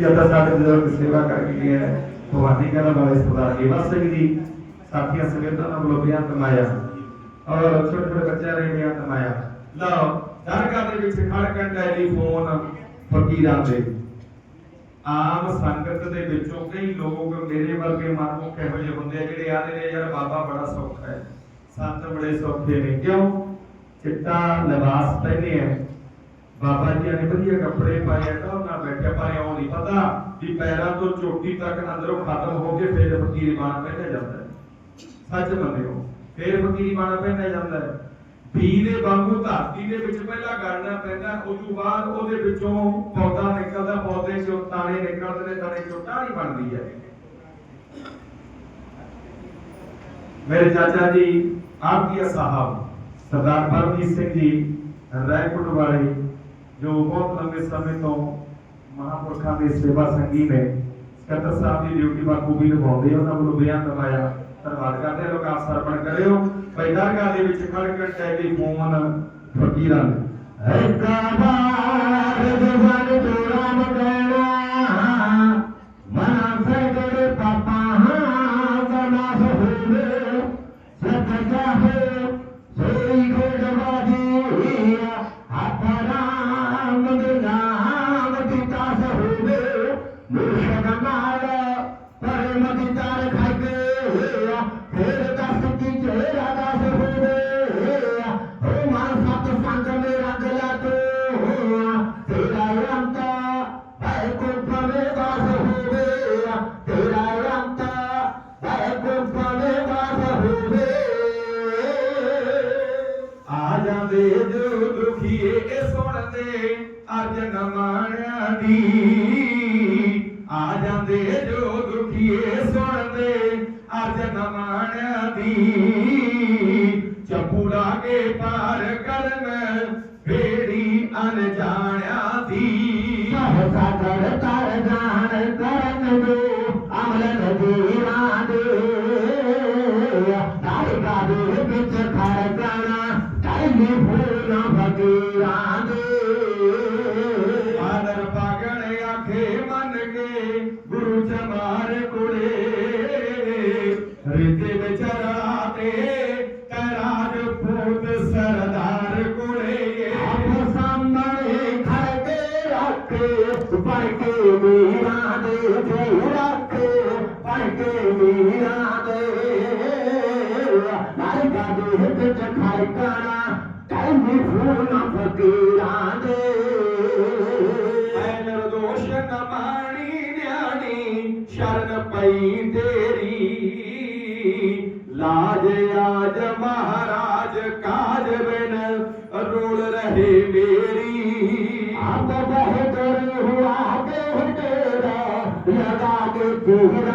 ਜ਼ਿਆਦਾ ਸਾਡੇ ਬਜ਼ੁਰਗ ਸੇਵਾ ਕਰਕੇ ਗਏ ਹੈ ਭਵਾਨੀ ਕਲਾ ਵਾਲੇ ਸਰਦਾਰ ਜੀਵਾ ਸਿੰਘ ਜੀ ਸਾਥੀਆਂ ਸਮੇਤਾਂ ਨਾਲ ਵੱਲੋਂ ਬਿਆਨ ਔਰ ਛੋਟੇ ਛੋਟੇ ਬੱਚਿਆਂ ਨੇ ਬਿਆਨ ਕਮਾਇਆ ਲਓ ਦਰਗਾਹ ਦੇ ਵਿੱਚ ਖੜ ਟੈਲੀਫੋਨ ਫਕੀਰਾਂ ਦੇ ਆਮ ਸੰਗਤ ਦੇ ਵਿੱਚੋਂ ਕਈ ਲੋਕ ਮੇਰੇ ਵਰਗੇ ਮਨਮੁਖ ਇਹੋ ਜਿਹੇ ਹੁੰਦੇ ਆ ਜਿਹੜੇ ਆਦੇ ਨੇ, ਯਾਰ ਬਾਬਾ ਬੜਾ ਸੌਖਾ ਹੈ। ਸੰਤ ਬੜੇ ਸੌਖੇ ਨੇ। ਕਿਉਂ? ਚਿੱਟਾ ਲਿਬਾਸ ਪਹਿਨੇ ਆ। ਬਾਬਾ ਜੀ ਨੇ ਵਧੀਆ ਕੱਪੜੇ ਪਾਏ ਤਾਂ ਉਹਨਾਂ ਬੈਠੇ ਪਰ ਇਉਂ ਨਹੀਂ ਪਤਾ ਵੀ ਪੈਰਾਂ ਤੋਂ ਚੋਟੀ ਤੱਕ ਅੰਦਰੋਂ ਖਤਮ ਹੋ ਕੇ ਫਿਰ ਫਕੀਰ ਬਣ ਪਹਿਨਿਆ ਜਾਂਦਾ ਹੈ। ਸੱਚ ਮੰਨਿਓ, ਫਿਰ ਫਕੀਰ ਬਣ ਪਹਿਨਿਆ ਜਾਂਦਾ ਹੈ। ਬੀ ਦੇ ਵਾਂਗੂ ਧਰਤੀ ਦੇ ਵਿੱਚ ਪਹਿਲਾਂ ਗੜਨਾ ਪੈਂਦਾ ਉਸ ਤੋਂ ਬਾਅਦ ਉਹਦੇ ਵਿੱਚੋਂ ਪੌਦਾ ਨਿਕਲਦਾ, ਪੌਦੇ ਚੋਂ ਤਾਣੇ ਨਿਕਲਦੇ ਨੇ ਤਾਣੇ ਚੋਂ ਟਾਹਣੀ ਬਣਦੀ ਹੈ। ਮੇਰੇ ਚਾਚਾ ਜੀ ਆਪਕੀਆ ਸਾਹਿਬ, ਸਰਦਾਰ ਪਰਮਜੀਤ ਸਿੰਘ ਜੀ, ਰਾਏਕੋਟ ਵਾਲੇ ਜੋ ਬਹੁਤ ਲੰਬੇ ਸਮੇਂ ਤੋਂ ਮਹਾਂਪੁਰਖਾਂ ਦੇ ਸੇਵਾ ਸੰਗੀ ਨੇ ਸਕੱਤਰ ਸਾਹਿਬ ਦੀ ਡਿਊਟੀ ਬਾਖੂਬੀ ਨਿਭਾਉਂਦੇ ਉਹਨਾਂ ਵੱਲੋਂ ਬਿਆਨ ਦਵਾਇਆ, ਧੰਨਵਾਦ ਕਰਦੇ ਹਾਂ, ਲੋਕ ਆਪ ਕਰਿਓ। ਭਾਈ ਦੇ ਵਿੱਚ ਖੜ ਕੇ ਟੈਲੀਫੋਨ ਫਕੀਰਾਂ ਨੇ। ਇੱਕ ਬਾਰ ਜਵਾਨ ਜੋੜਾ ਮਗਣਾ ਮਨਾ ਸਗੜ ਪਾਪਾ, ਹਾਂ ਗਨਾ ਸਹੁਰੇ ਸਤ ਚਾਹੇ ਜਾਂਦੇ ਜੋ ਦੁਖੀਏ ਸੁਣਦੇ ਅਰਜਨ ਮਾਣਿਆ ਦੀ। ਆ ਜਾਂਦੇ ਜੋ ਦੁਖੀਏ ਸੁਣਦੇ ਅਰਜਨ ਮਾਣਿਆ ਦੀ। ਚੱਪੂ ਲਾ ਕੇ ਪਾਰ ਕਰਨ ਫੇੜੀ ਅਣਜਾਣਿਆ ਦੀ। ਸਭ ਸਾਗਰ ਤਰ ਜਾਣ ਕਰਨ ਦੇ ਅਮਲ ਨਦੀਰਾਂ ਰੱਖੇ ਪੜ ਕੇ ਮੀਰਾਂ ਦੇ ਜੀ ਰੱਖੇ ਪੜ ਕੇ ਮੀਰਾਂ ਦੇ ਨਾਇਕਾ ਦੇ ਵਿੱਚ ਖੜਕਣਾ ਟਾਈਮੀ ਫੂਲ ਫਕੀਰਾਂ ਦੇ। ਐ ਨਿਰਦੋਸ਼ ਨ ਨਿਆਣੀ, ਸ਼ਰਨ ਪਈ ਤੇਰੀ। ਲਾਜ ਆਜ ਮਹਾਰਾਜ ਕਾਜ ਬਿਨ ਰੋਲ ਰਹੇ ਮੇਰੀ।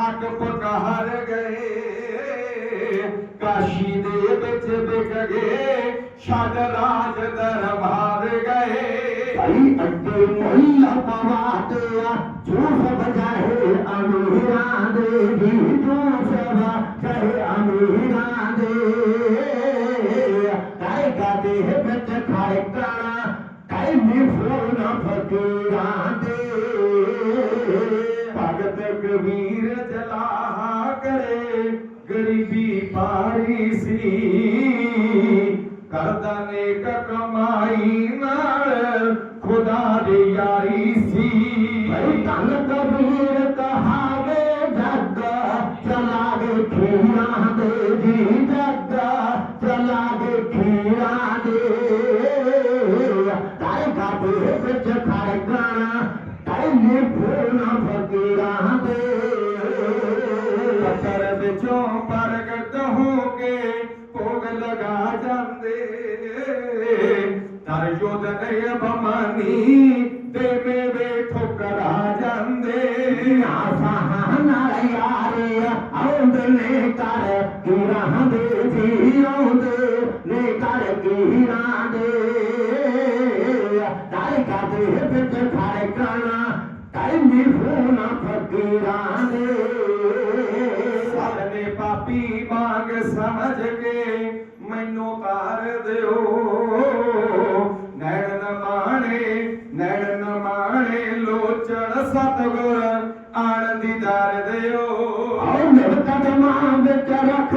ਹੱਕ ਪਕਹਰ ਗਏ ਕਾਸ਼ੀ ਦੇ ਵਿੱਚ ਵਿਕ ਗਏ ਛੱਡ ਰਾਜ ਦਰਬਾਰ ਭਾਈ ਅੱਗੇ ਮੁਹੱਲਾ ਪਵਾਤੇ ਜੂਸ ਬਜਾਏ ਅਮੀਰਾਂ ਦੇ ਜੀ ਜੂਸ ਬਜਾਏ ਅਮੀਰਾਂ ਦੇ। ਕਾਇਕਾ ਦੇ ਵਿੱਚ ਖੜਕਣਾ ਕਾਇਮੀ ਫੂਲ ਫਕੀਰਾਂ ਦੇ। ਭਗਤ ਕਬੀਰ ਜਲਾਹਾ ਕਰੇ, ਗਰੀਬੀ ਪਾਰੀ ਸੀ। ਕਰਦਾ ਨੇਕ ਕਮਾਈ ਨਾਲ ਖੁਦਾ ਦੀ ਯਾਰੀ ਸੀ। ਭਾਈ ਧੰਨ ਕਬੀਰ ਕਹਾਵੇ ਜੱਗ ਚਲਾਗੇ ਖੀਰਾਂ ਦੇ ਜੀ ਜੱਗ। ਤਰ ਯੋਧ ਨੇ ਬਮਾਨੀ ਤੇ ਮੇਵੇ ਠੋਕਰਾ ਜਾਂਦੇ। ਆਸਾਂ ਨਾਲ ਯਾਰੇ ਆਉਂਦੇ ਨੇ ਕਰ ਕੀਰਾਂ ਦੇ ਜੀ ਆਉਂਦੇ ਨੇ ਕਰ ਕੀਰਾਂ ਦੇ। ਦਾਈ ਕਾਦੇ ਵਿੱਚ ਖੜਕਣਾ ਟੈਲੀ ਫੂਨਾ ਫਕੀਰਾਂ ਦੇ। ਨੇ ਪਾਪੀ ਮੰਗ ਸਮਝ ਕੇ ਮੈਨੂੰ ਤਾਰ ਦਿਓ। ਨੈਣ ਨ ਮਾਣੇ ਨੈਣ ਨ ਮਾਣੇ ਲੋਚਣ ਸਤਗੁਰ ਆਣ ਦੀਦਾਰ ਦਿਓ। ਆਉ ਮੇਰੇ ਕਦਮਾਂ ਵਿੱਚ ਰੱਖ